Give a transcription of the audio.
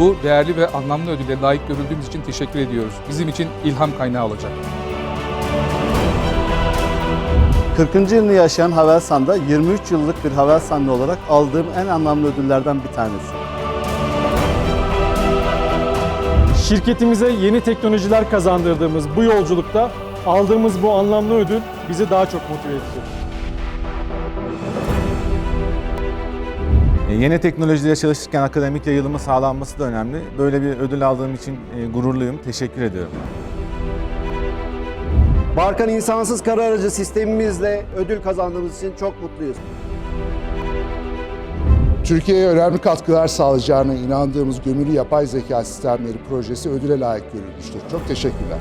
Bu değerli ve anlamlı ödüle layık görüldüğümüz için teşekkür ediyoruz. Bizim için ilham kaynağı olacak. 40. yılını yaşayan Havelsan'da 23 yıllık bir Havelsanlı olarak aldığım en anlamlı ödüllerden bir tanesi. Şirketimize yeni teknolojiler kazandırdığımız bu yolculukta aldığımız bu anlamlı ödül bizi daha çok motive edecek. Yeni teknolojiyle çalışırken akademik yayılımı sağlanması da önemli. Böyle bir ödül aldığım için e, gururluyum. Teşekkür ediyorum. Barkan insansız kara aracı sistemimizle ödül kazandığımız için çok mutluyuz. Türkiye'ye önemli katkılar sağlayacağına inandığımız gömülü yapay zeka sistemleri projesi ödüle layık görülmüştür. Çok teşekkürler.